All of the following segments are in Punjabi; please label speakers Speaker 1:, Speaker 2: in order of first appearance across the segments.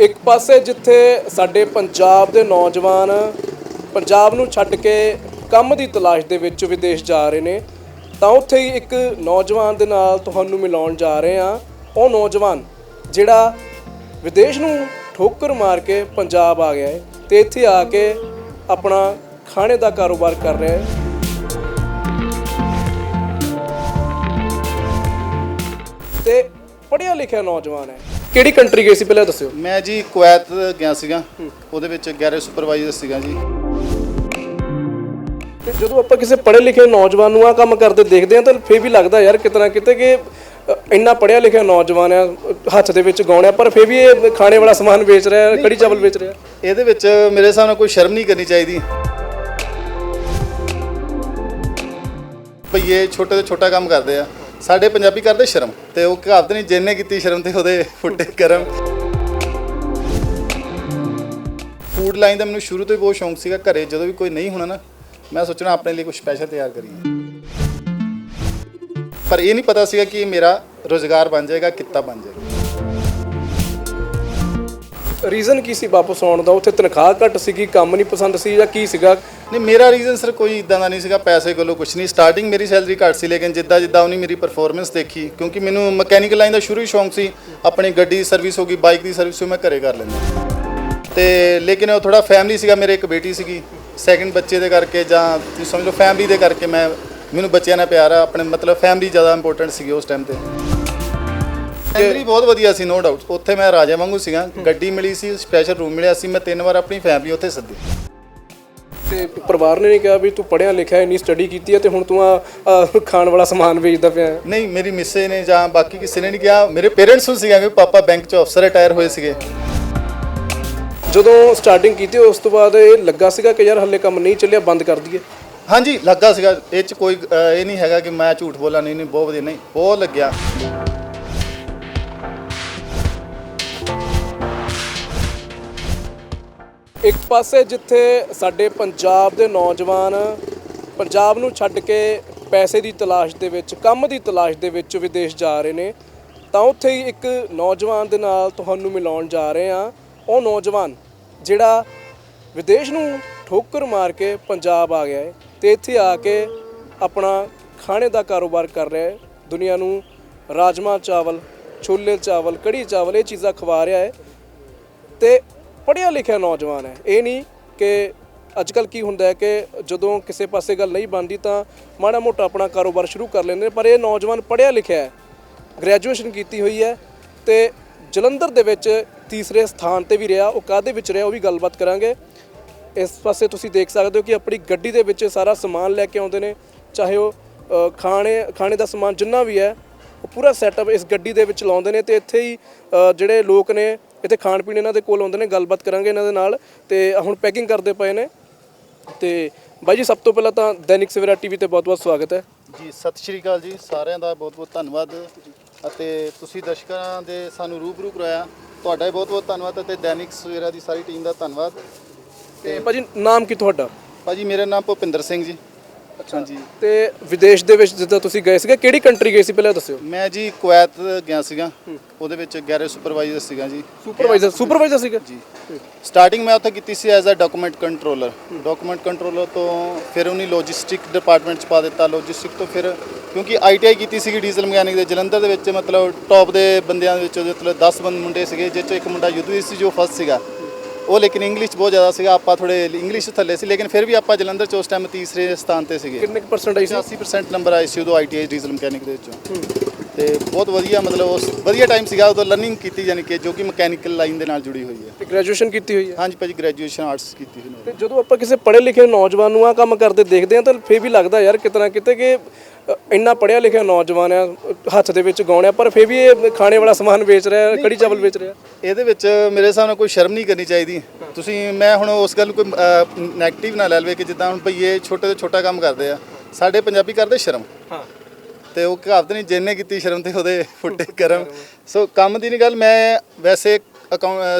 Speaker 1: ਇੱਕ ਪਾਸੇ ਜਿੱਥੇ ਸਾਡੇ ਪੰਜਾਬ ਦੇ ਨੌਜਵਾਨ ਪੰਜਾਬ ਨੂੰ ਛੱਡ ਕੇ ਕੰਮ ਦੀ ਤਲਾਸ਼ ਦੇ ਵਿੱਚ ਵਿਦੇਸ਼ ਜਾ ਰਹੇ ਨੇ, ਤਾਂ ਉੱਥੇ ਹੀ ਇੱਕ ਨੌਜਵਾਨ ਦੇ ਨਾਲ ਤੁਹਾਨੂੰ ਮਿਲਾਉਣ ਜਾ ਰਹੇ ਹਾਂ। ਉਹ ਨੌਜਵਾਨ ਜਿਹੜਾ ਵਿਦੇਸ਼ ਨੂੰ ਠੋਕਰ ਮਾਰ ਕੇ ਪੰਜਾਬ ਆ ਗਿਆ ਹੈ ਤੇ ਇੱਥੇ ਆ ਕੇ ਆਪਣਾ ਖਾਣੇ ਦਾ ਕਾਰੋਬਾਰ ਕਰ ਰਿਹਾ ਹੈ। ਤੇ ਪੜ੍ਹਿਆ ਲਿਖਿਆ ਨੌਜਵਾਨ ਹੈ। ਕਿਹੜੀ ਕੰਟਰੀ ਗਏ ਸੀ ਪਹਿਲਾਂ ਦੱਸਿਓ?
Speaker 2: ਮੈਂ ਜੀ ਕੁਵੈਤ ਗਿਆ ਸੀਗਾ। ਉਹਦੇ ਵਿੱਚ ਗੈਰੇਜ ਸੁਪਰਵਾਈਜ਼ਰ ਸੀਗਾ ਜੀ।
Speaker 1: ਤੇ ਜਦੋਂ ਆਪਾਂ ਕਿਸੇ ਪੜ੍ਹੇ ਲਿਖੇ ਨੌਜਵਾਨ ਨੂੰ ਆ ਕੰਮ ਕਰਦੇ ਦੇਖਦੇ ਹਾਂ ਤਾਂ ਫੇਰ ਵੀ ਲੱਗਦਾ ਯਾਰ ਕਿਤਨਾ ਕਿਤੇ ਕਿ ਇੰਨਾ ਪੜ੍ਹਿਆ ਲਿਖਿਆ ਨੌਜਵਾਨ ਆ ਹੱਥ ਦੇ ਵਿੱਚ ਗਾਉਣਿਆ ਪਰ ਫੇਰ ਵੀ ਇਹ ਖਾਣੇ ਵਾਲਾ ਸਮਾਨ ਵੇਚ ਰਿਹਾ ਹੈ, ਕੜੀ ਚਾਵਲ ਵੇਚ ਰਿਹਾ।
Speaker 2: ਇਹਦੇ ਵਿੱਚ ਮੇਰੇ ਹਿਸਾਬ ਨਾਲ ਕੋਈ ਸ਼ਰਮ ਨਹੀਂ ਕਰਨੀ ਚਾਹੀਦੀ। ਭਈਏ ਛੋਟੇ ਤੋਂ ਛੋਟਾ ਕੰਮ ਕਰਦੇ ਆ। ਸਾਡੇ ਪੰਜਾਬੀ ਕਰਦੇ ਸ਼ਰਮ ਤੇ ਉਹ ਕਹਾਵਤ ਨਹੀਂ ਜਿੰਨੇ ਕੀਤੀ ਸ਼ਰਮ ਤੇ ਉਹਦੇ ਫੁੱਟੇ ਕਰਮ। ਫੂਡ ਲਾਈਨ ਦਾ ਮੈਨੂੰ ਸ਼ੁਰੂ ਤੋਂ ਹੀ ਬਹੁਤ ਸ਼ੌਂਕ ਸੀਗਾ ਘਰੇ। ਜਦੋਂ ਵੀ ਕੋਈ ਨਹੀਂ ਹੋਣਾ ਨਾ, ਮੈਂ ਸੋਚਣਾ ਆਪਣੇ ਲਈ ਕੁਝ ਸਪੈਸ਼ਲ ਤਿਆਰ ਕਰੀਏ। ਪਰ ਇਹ ਨਹੀਂ ਪਤਾ ਸੀਗਾ ਕਿ ਮੇਰਾ ਰੋਜ਼ਗਾਰ ਬਣ ਜਾਏਗਾ, ਕਿੱਤਾ ਬਣ ਜਾਏਗਾ।
Speaker 1: ਰੀਜ਼ਨ ਕੀ ਸੀ ਵਾਪਸ ਆਉਣ ਦਾ? ਉੱਥੇ ਤਨਖਾਹ ਘੱਟ ਸੀਗੀ, ਕੰਮ ਨਹੀਂ ਪਸੰਦ ਸੀ ਜਾਂ ਕੀ ਸੀਗਾ?
Speaker 2: ਨਹੀਂ, ਮੇਰਾ ਰੀਜ਼ਨ ਸਰ ਕੋਈ ਇਦਾਂ ਦਾ ਨਹੀਂ ਸੀਗਾ, ਪੈਸੇ ਕੋਲੋਂ ਕੁਝ ਨਹੀਂ। ਸਟਾਰਟਿੰਗ ਮੇਰੀ ਸੈਲਰੀ ਘੱਟ ਸੀ, ਲੇਕਿਨ ਜਿੱਦਾਂ ਜਿੱਦਾਂ ਉਹਨੇ ਮੇਰੀ ਪਰਫਾਰਮੈਂਸ ਦੇਖੀ, ਕਿਉਂਕਿ ਮੈਨੂੰ ਮਕੈਨੀਕਲ ਲਾਈਨ ਦਾ ਸ਼ੁਰੂ ਹੀ ਸ਼ੌਂਕ ਸੀ। ਆਪਣੀ ਗੱਡੀ ਦੀ ਸਰਵਿਸ ਹੋ ਗਈ ਬਾਈਕ ਦੀ ਸਰਵਿਸ ਮੈਂ ਘਰੇ ਕਰ ਲੈਂਦਾ। ਤੇ ਲੇਕਿਨ ਉਹ ਥੋੜਾ ਫੈਮਿਲੀ ਸੀਗਾ, ਮੇਰੇ ਇੱਕ ਬੇਟੀ ਸੀਗੀ। ਸੈਕਿੰਡ ਬੱਚੇ ਦੇ ਕਰਕੇ ਜਾਂ ਤੁਸੀਂ ਸਮਝ ਲਓ ਫੈਮਿਲੀ ਦੇ ਕਰਕੇ ਮੈਂ, ਮੈਨੂੰ ਬੱਚਿਆਂ ਨਾਲ ਪਿਆਰ ਆ, ਆਪਣੇ ਮਤਲਬ ਫੈਮਿਲੀ ਜ਼ਿਆਦਾ ਇੰਪੋਰਟੈਂਟ ਸੀਗੀ ਉਸ ਟਾਈਮ ਤੇ। ਸੈਲਰੀ ਬਹੁਤ ਵਧੀਆ ਸੀ ਨੋ ਡਾਊਟ ਉੱਥੇ ਮੈਂ ਰਾਜਾ ਵਾਂਗੂ ਸੀਗਾ ਗੱਡੀ ਮਿਲੀ ਸੀ ਸਪੈਸ਼ਲ ਰੂਮ ਮਿਲਿਆ ਸੀ ਮੈਂ ਤਿੰਨ ਵਾਰ ਆਪਣੀ ਫੈਮਿਲੀ ਉੱਥੇ ਸੱਦੀ।
Speaker 1: ਤੇ ਪਰਿਵਾਰ ਨੇ ਨਹੀਂ ਕਿਹਾ ਵੀ ਤੂੰ ਪੜ੍ਹਿਆ ਲਿਖਿਆ ਇੰਨੀ ਸਟੱਡੀ ਕੀਤੀ ਹੈ ਤੇ ਹੁਣ ਤੂੰ ਆ ਖਾਣ ਵਾਲਾ ਸਮਾਨ ਵੇਚਦਾ ਪਿਆ ਹੈ।
Speaker 2: ਨਹੀਂ ਮੇਰੀ ਮਿਸੇ ਨੇ ਜਾਂ ਬਾਕੀ ਕਿਸੇ ਨੇ ਨਹੀਂ ਕਿਹਾ ਮੇਰੇ ਪੇਰੈਂਟਸ ਨੂੰ ਸੀਗਾ ਕਿ ਪਾਪਾ ਬੈਂਕ 'ਚ ਅਫਸਰ ਰਿਟਾਇਰ ਹੋਏ ਸੀਗੇ।
Speaker 1: ਜਦੋਂ ਸਟਾਰਟਿੰਗ ਕੀਤੀ ਉਸ ਤੋਂ ਬਾਅਦ ਇਹ ਲੱਗਾ ਸੀਗਾ ਕਿ ਯਾਰ ਹੱਲੇ ਕੰਮ ਨਹੀਂ ਚੱਲਿਆ ਬੰਦ ਕਰ ਦਈਏ?
Speaker 2: ਹਾਂਜੀ ਲੱਗਾ ਸੀਗਾ। ਇਹ 'ਚ ਕੋਈ ਇਹ ਨਹੀਂ ਹੈਗਾ ਕਿ ਮੈਂ ਝੂਠ ਬੋਲਾਂ ਨਹੀਂ ਨਹੀਂ ਬਹੁਤ ਵਧੀਆ ਨਹੀਂ ਬਹੁਤ ਲੱਗਿਆ।
Speaker 1: ਇੱਕ ਪਾਸੇ ਜਿੱਥੇ ਸਾਡੇ ਪੰਜਾਬ ਦੇ ਨੌਜਵਾਨ ਪੰਜਾਬ ਨੂੰ ਛੱਡ ਕੇ ਪੈਸੇ ਦੀ ਤਲਾਸ਼ ਦੇ ਵਿੱਚ, ਕੰਮ ਦੀ ਤਲਾਸ਼ ਦੇ ਵਿੱਚ ਵਿਦੇਸ਼ ਜਾ ਰਹੇ ਨੇ, ਤਾਂ ਉੱਥੇ ਹੀ ਇੱਕ ਨੌਜਵਾਨ ਦੇ ਨਾਲ ਤੁਹਾਨੂੰ ਮਿਲਾਉਣ ਜਾ ਰਹੇ ਹਾਂ। ਉਹ ਨੌਜਵਾਨ ਜਿਹੜਾ ਵਿਦੇਸ਼ ਨੂੰ ਠੋਕਰ ਮਾਰ ਕੇ ਪੰਜਾਬ ਆ ਗਿਆ ਹੈ ਤੇ ਇੱਥੇ ਆ ਕੇ ਆਪਣਾ ਖਾਣੇ ਦਾ ਕਾਰੋਬਾਰ ਕਰ ਰਿਹਾ ਹੈ। ਦੁਨੀਆ ਨੂੰ ਰਾਜਮਾ ਚਾਵਲ, ਛੋਲੇ ਚਾਵਲ, ਕੜੀ ਚਾਵਲ ਇਹ ਚੀਜ਼ਾਂ ਖਵਾ ਰਿਹਾ ਹੈ ਤੇ ਪੜ੍ਹਿਆ ਲਿਖਿਆ ਨੌਜਵਾਨ ਹੈ। ਇਹ ਨਹੀਂ ਕਿ ਅੱਜ ਕੱਲ ਕੀ ਹੁੰਦਾ ਹੈ ਕਿ ਜਦੋਂ ਕਿਸੇ ਪਾਸੇ ਗੱਲ ਨਹੀਂ ਬਣਦੀ ਤਾਂ ਮਾੜਾ ਮੋਟਾ ਆਪਣਾ ਕਾਰੋਬਾਰ ਸ਼ੁਰੂ ਕਰ ਲੈਂਦੇ ਨੇ ਪਰ ਇਹ ਨੌਜਵਾਨ ਪੜ੍ਹਿਆ ਲਿਖਿਆ ਹੈ। ਗ੍ਰੈਜੂਏਸ਼ਨ ਕੀਤੀ ਹੋਈ ਹੈ ਤੇ ਜਲੰਧਰ ਦੇ ਵਿੱਚ ਤੀਸਰੇ ਸਥਾਨ ਤੇ ਵੀ ਰਿਹਾ ਉਹ ਕਾਹਦੇ ਵਿੱਚ ਰਿਹਾ ਉਹ ਵੀ ਗੱਲਬਾਤ ਕਰਾਂਗੇ। ਇਸ ਪਾਸੇ ਤੁਸੀਂ ਦੇਖ ਸਕਦੇ ਹੋ ਕਿ ਆਪਣੀ ਗੱਡੀ ਦੇ ਵਿੱਚ ਸਾਰਾ ਸਮਾਨ ਲੈ ਕੇ ਆਉਂਦੇ ਨੇ ਚਾਹੇ ਉਹ ਅ, ਖਾਣੇ ਖਾਣੇ ਦਾ ਸਮਾਨ ਜਿੰਨਾ ਵੀ ਹੈ ਉਹ ਪੂਰਾ ਸੈਟਅਪ ਇਸ ਗੱਡੀ ਦੇ ਵਿੱਚ ਲਾਉਂਦੇ ਨੇ ਤੇ ਇੱਥੇ ਹੀ ਅ, ਜਿਹੜੇ ਲੋਕ ਨੇ ਇੱਥੇ ਖਾਣ ਪੀਣ ਇਹਨਾਂ ਦੇ ਕੋਲ ਆਉਂਦੇ ਨੇ ਗੱਲਬਾਤ ਕਰਾਂਗੇ ਇਹਨਾਂ ਦੇ ਨਾਲ ਤੇ ਹੁਣ ਪੈਕਿੰਗ ਕਰਦੇ ਪਏ ਨੇ। ਤੇ ਬਾਈ ਜੀ ਸਭ ਤੋਂ ਪਹਿਲਾਂ ਤਾਂ ਦੈਨਿਕ ਸਵੇਰਾ ਟੀਵੀ ਤੇ ਬਹੁਤ-ਬਹੁਤ ਸਵਾਗਤ ਹੈ।
Speaker 2: ਜੀ ਸਤਿ ਸ਼੍ਰੀ ਅਕਾਲ ਜੀ ਸਾਰਿਆਂ ਦਾ ਬਹੁਤ ਬਹੁਤ ਧੰਨਵਾਦ ਅਤੇ ਤੁਸੀਂ ਦਰਸ਼ਕਾਂ ਦੇ ਸਾਨੂੰ ਰੂਬਰੂ ਕਰਾਇਆ। ਤੁਹਾਡਾ ਵੀ ਬਹੁਤ ਬਹੁਤ ਧੰਨਵਾਦ ਅਤੇ ਦੈਨਿਕ ਸਵੇਰਾ ਦੀ ਸਾਰੀ ਟੀਮ ਦਾ ਧੰਨਵਾਦ।
Speaker 1: ਤੇ ਭਾਜੀ ਨਾਮ ਕੀ ਤੁਹਾਡਾ?
Speaker 2: ਭਾਜੀ ਮੇਰਾ ਨਾਮ ਭੁਪਿੰਦਰ ਸਿੰਘ ਜੀ। ਅੱਛਾ ਜੀ।
Speaker 1: ਤੇ ਵਿਦੇਸ਼ ਦੇ ਵਿੱਚ ਜਿੱਦਾਂ ਤੁਸੀਂ ਗਏ ਸੀਗੇ ਕਿਹੜੀ ਕੰਟਰੀ ਗਏ ਸੀ ਪਹਿਲਾਂ ਦੱਸਿਓ?
Speaker 2: ਮੈਂ ਜੀ ਕੁਵੈਤ ਗਿਆ ਸੀਗਾ। ਉਹਦੇ ਵਿੱਚ ਗੈਰੇਜ ਸੁਪਰਵਾਈਜ਼ਰ ਸੀਗਾ ਜੀ।
Speaker 1: ਸੁਪਰਵਾਈਜ਼ਰ ਸੁਪਰਵਾਈਜ਼ਰ ਸੀਗਾ?
Speaker 2: ਜੀ। ਸਟਾਰਟਿੰਗ ਮੈਂ ਉੱਥੇ ਕੀਤੀ ਸੀ as a document controller document controller ਤੋਂ ਫਿਰ ਉਹਨੇ ਲੌਜਿਸਟਿਕ ਡਿਪਾਰਟਮੈਂਟ ਚ ਪਾ ਦਿੱਤਾ। ਲੌਜਿਸਟਿਕ ਤੋਂ ਫਿਰ ਕਿਉਂਕਿ ਆਈਟੀਆਈ ਕੀਤੀ ਸੀਗੀ ਡੀਜ਼ਲ ਮਕੈਨਿਕ ਦੇ ਜਲੰਧਰ ਦੇ ਵਿੱਚ ਮਤਲਬ ਟੌਪ ਦੇ ਬੰਦਿਆਂ ਦੇ ਵਿੱਚੋਂ ਮਤਲਬ 10 ਬੰਦ ਮੁੰਡੇ ਸੀਗੇ ਜਿਸ ਚੋਂ ਇੱਕ ਮੁੰਡਾ ਯੁੱਧ ਵਿੱਚ ਸੀ ਜੋ ਫਸਟ ਸੀਗਾ। ਉਹ ਲੇਕਿਨ ਇੰਗਲਿਸ਼ ਬਹੁਤ ਜ਼ਿਆਦਾ ਸੀਗਾ ਆਪਾਂ ਥੋੜੇ ਇੰਗਲਿਸ਼ ਥੱਲੇ ਸੀ ਲੇਕਿਨ ਫਿਰ ਵੀ ਆਪਾਂ ਜਲੰਧਰ ਚ ਉਸ ਟਾਈਮ ਤੀਸਰੇ ਸਥਾਨ ਤੇ ਸੀਗੇ।
Speaker 1: ਕਿੰਨੇ ਪਰਸੈਂਟ ਆਈ ਸੀ?
Speaker 2: 80% ਨੰਬਰ ਆਏ ਸੀ ਉਦੋਂ ਆਈਟੀਆਈ ਡੀਜ਼ਲ ਮਕੈਨਿਕ ਦੇ ਵਿੱਚੋਂ। ਤੇ ਬਹੁਤ ਵਧੀਆ ਮਤਲਬ ਉਸ ਵਧੀਆ ਟਾਈਮ ਸੀਗਾ ਉਦੋਂ ਲਰਨਿੰਗ ਕੀਤੀ ਯਾਨੀ ਕਿ ਜੋ ਕਿ ਮਕੈਨੀਕਲ ਲਾਈਨ ਦੇ ਨਾਲ ਜੁੜੀ ਹੋਈ ਹੈ।
Speaker 1: ਤੇ ਗ੍ਰੈਜੂਏਸ਼ਨ ਕੀਤੀ ਹੋਈ ਹੈ?
Speaker 2: ਹਾਂਜੀ ਭਾਜੀ ਗ੍ਰੈਜੂਏਸ਼ਨ ਆਰਟਸ ਕੀਤੀ ਹੋਈ
Speaker 1: ਤੇ ਜਦੋਂ ਆਪਾਂ ਕਿਸੇ ਪੜ੍ਹੇ ਲਿਖੇ ਨੌਜਵਾਨ ਨੂੰ ਆ ਕੰਮ ਕਰਦੇ ਦੇਖਦੇ ਹਾਂ ਤਾਂ ਫੇਰ ਵੀ ਲੱਗਦਾ ਯਾਰ ਕਿਤਨਾ ਕਿਤੇ ਕਿ ਇੰਨਾ ਪੜ੍ਹਿਆ ਲਿਖਿਆ ਨੌਜਵਾਨ ਆ ਹੱਥ ਦੇ ਵਿੱਚ ਗਾਉਣਿਆ ਪਰ ਫੇਰ ਵੀ ਇਹ ਖਾਣੇ ਵਾਲਾ ਸਮਾਨ ਵੇਚ ਰਿਹਾ ਕੜੀ ਚਾਵਲ ਵੇਚ ਰਿਹਾ।
Speaker 2: ਇਹਦੇ ਵਿੱਚ ਮੇਰੇ ਹਿਸਾਬ ਨਾਲ ਕੋਈ ਸ਼ਰਮ ਨਹੀਂ ਕਰਨੀ ਚਾਹੀਦੀ। ਤੁਸੀਂ ਮੈਂ ਹੁਣ ਉਸ ਗੱਲ ਨੂੰ ਕੋਈ ਨੈਗੇਟਿਵ ਨਾ ਲੈ ਲਵੇ ਕਿ ਜਿੱਦਾਂ ਹੁਣ ਭਈਏ ਛੋਟੇ ਤੋਂ ਛੋਟਾ ਕੰਮ ਕਰਦੇ ਆ ਸਾਡੇ ਪੰਜਾਬੀ ਕਰਦੇ ਸ਼ਰਮ।
Speaker 1: ਹਾਂ।
Speaker 2: ਤੇ ਉਹ ਕਹਾਵਤ ਨਹੀਂ ਜਿੰਨੇ ਕੀਤੀ ਸ਼ਰਮ ਤੇ ਉਹਦੇ ਫੁੱਟੇ ਕਰਮ। ਸੋ ਕੰਮ ਦੀ ਨਹੀਂ ਗੱਲ ਮੈਂ ਵੈਸੇ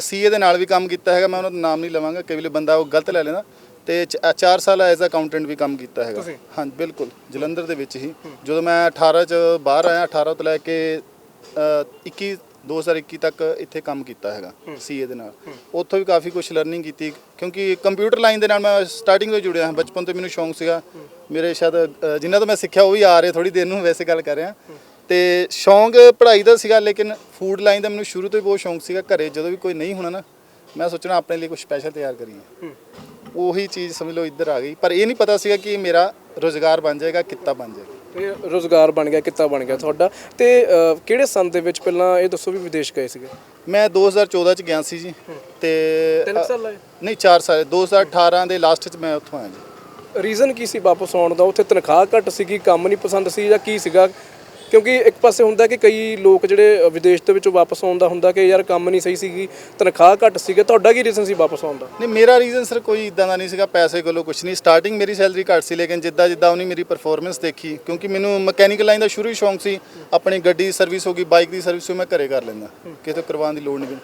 Speaker 2: ਸੀਏ ਦੇ ਨਾਲ ਵੀ ਕੰਮ ਕੀਤਾ ਹੈਗਾ ਮੈਂ ਉਹਨਾਂ ਦਾ ਨਾਮ ਨਹੀਂ ਲਵਾਂਗਾ ਕਈ ਵੇਲੇ ਬੰਦਾ ਉਹ ਗਲਤ ਲੈ ਲੈਂਦਾ। ਤੇ 4 ਸਾਲ ਐਜ਼ ਅਕਾਊਂਟੈਂਟ ਵੀ ਕੰਮ ਕੀਤਾ ਹੈਗਾ? ਹਾਂ ਬਿਲਕੁਲ ਜਲੰਧਰ ਦੇ ਵਿੱਚ ਹੀ। ਜਦੋਂ ਮੈਂ 18 ਚ ਬਾਹਰ ਆਇਆ 18 ਤੋਂ ਲੈ ਕੇ ਅ, 21 2021 ਤੱਕ ਇੱਥੇ ਕੰਮ ਕੀਤਾ ਹੈਗਾ ਸੀਏ ਦੇ ਨਾਲ। ਉੱਥੋਂ ਵੀ ਕਾਫੀ ਕੁਝ ਲਰਨਿੰਗ ਕੀਤੀ ਕਿਉਂਕਿ ਕੰਪਿਊਟਰ ਲਾਈਨ ਦੇ ਨਾਲ ਮੈਂ ਸਟਾਰਟਿੰਗ ਤੋਂ ਜੁੜਿਆ ਹਾਂ। ਬਚਪਨ ਤੋਂ ਮੈਨੂੰ ਸ਼ੌਂਕ ਸੀਗਾ। ਮੇਰੇ ਸ਼ਾਇਦ ਅ, ਜਿਨ੍ਹਾਂ ਤੋਂ ਮੈਂ ਸਿੱਖਿਆ ਉਹ ਵੀ ਆ ਰਹੇ ਥੋੜੀ ਦੇਰ ਨੂੰ ਵੈਸੇ ਗੱਲ ਕਰ ਰਿਹਾ। ਤੇ ਸ਼ੌਂਕ ਪੜ੍ਹਾਈ ਦਾ ਸੀਗਾ ਲੇਕਿਨ ਫੂਡ ਲਾਈਨ ਦਾ ਮੈਨੂੰ ਸ਼ੁਰੂ ਤੋਂ ਹੀ ਬਹੁਤ ਸ਼ੌਂਕ ਸੀਗਾ ਘਰੇ। ਜਦੋਂ ਵੀ ਕੋਈ ਨਹੀਂ ਹੋਣਾ ਨਾ ਮੈਂ ਸੋਚਣਾ ਆਪਣੇ ਲਈ ਕੁਝ ਸਪੈਸ਼ਲ ਤਿਆਰ ਕਰੀਏ। ਉਹੀ ਚੀਜ਼ ਸਮਝ ਲਓ ਇੱਧਰ ਆ ਗਈ। ਪਰ ਇਹ ਨਹੀਂ ਪਤਾ ਸੀਗਾ ਕਿ ਇਹ ਮੇਰਾ ਰੋਜ਼ਗਾਰ ਬਣ ਜਾਏਗਾ ਕਿੱਤਾ ਬਣ ਜਾਏਗਾ।
Speaker 1: ਤੇ ਰੋਜ਼ਗਾਰ ਬਣ ਗਿਆ ਕਿੱਤਾ ਬਣ ਗਿਆ ਤੁਹਾਡਾ। ਤੇ ਅ, ਕਿਹੜੇ ਸੰਨ ਦੇ ਵਿੱਚ ਪਹਿਲਾਂ ਇਹ ਦੱਸੋ ਵੀ ਵਿਦੇਸ਼ ਗਏ ਸੀਗੇ?
Speaker 2: ਮੈਂ 2014 ਚ ਗਿਆ ਸੀ ਜੀ। ਤੇ
Speaker 1: ਤਿੰਨ ਸਾਲ ਲਾਏ?
Speaker 2: ਨਹੀਂ 4 ਸਾਲ। 2018 ਦੇ ਲਾਸਟ ਚ ਮੈਂ ਉੱਥੋਂ ਆਇਆ ਜੀ।
Speaker 1: ਰੀਜ਼ਨ ਕੀ ਸੀ ਵਾਪਸ ਆਉਣ ਦਾ? ਉੱਥੇ ਤਨਖਾਹ ਘੱਟ ਸੀਗੀ ਕੰਮ ਨਹੀਂ ਪਸੰਦ ਸੀ ਜਾਂ ਕੀ ਸੀਗਾ? ਕਿਉਂਕਿ ਇੱਕ ਪਾਸੇ ਹੁੰਦਾ ਕਿ ਕਈ ਲੋਕ ਜਿਹੜੇ ਵਿਦੇਸ਼ ਦੇ ਵਿੱਚੋਂ ਵਾਪਸ ਆਉਣ ਦਾ ਹੁੰਦਾ ਕਿ ਯਾਰ ਕੰਮ ਨਹੀਂ ਸਹੀ ਸੀਗੀ ਤਨਖਾਹ ਘੱਟ ਸੀਗਾ ਤੁਹਾਡਾ ਕੀ ਰੀਜ਼ਨ ਸੀ ਵਾਪਸ ਆਉਣ ਦਾ?
Speaker 2: ਨਹੀਂ ਮੇਰਾ ਰੀਜ਼ਨ ਸਰ ਕੋਈ ਇਦਾਂ ਦਾ ਨਹੀਂ ਸੀਗਾ ਪੈਸੇ ਕੋਲੋਂ ਕੁਝ ਨਹੀਂ। ਸਟਾਰਟਿੰਗ ਮੇਰੀ ਸੈਲਰੀ ਘੱਟ ਸੀ ਲੇਕਿਨ ਜਿੱਦਾਂ ਜਿੱਦਾਂ ਉਹਨੇ ਮੇਰੀ ਪਰਫਾਰਮੈਂਸ ਦੇਖੀ ਕਿਉਂਕਿ ਮੈਨੂੰ ਮਕੈਨੀਕਲ ਲਾਈਨ ਦਾ ਸ਼ੁਰੂ ਹੀ ਸ਼ੌਂਕ ਸੀ। ਆਪਣੀ ਗੱਡੀ ਸਰਵਿਸ ਹੋ ਗਈ ਬਾਈਕ ਦੀ ਸਰਵਿਸ ਮੈਂ ਘਰੇ ਕਰ ਲੈਂਦਾ ਕਿਸੇ ਤੋਂ ਕਰਵਾਉਣ ਦੀ ਲੋੜ ਨਹੀਂ